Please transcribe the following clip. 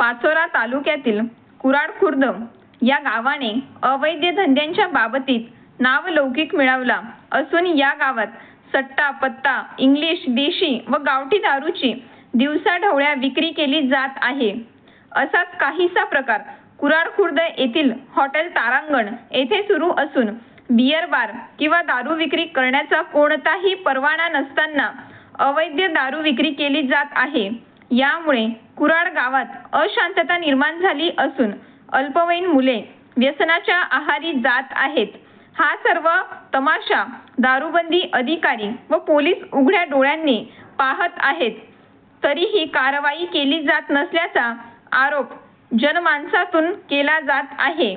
पाचोरा तालुक्यातील कुराड खुर्द या गावाने अवैध धंद्यांच्या बाबतीत नावलौकिक मिळवला असून या गावात सट्टा पत्ता इंग्लिश देशी व गावठी दारूची दिवसाढवळ्या विक्री केली जात आहे. असाच काहीसा प्रकार कुराड खुर्द येथील हॉटेल तारांगण येथे सुरू असून बियर बार किंवा दारू विक्री करण्याचा कोणताही परवाना नसताना अवैध दारू विक्री केली जात आहे. यामुळे कुराड गावात अशांतता निर्माण झाली असून अल्पवयीन मुले व्यसनाच्या आहारी जात आहेत. हा सर्व तमाशा दारूबंदी अधिकारी व पोलीस उघड्या डोळ्यांनी पाहत आहेत. तरीही कारवाई केली जात नसल्याचा आरोप जनमानसातून केला जात आहे.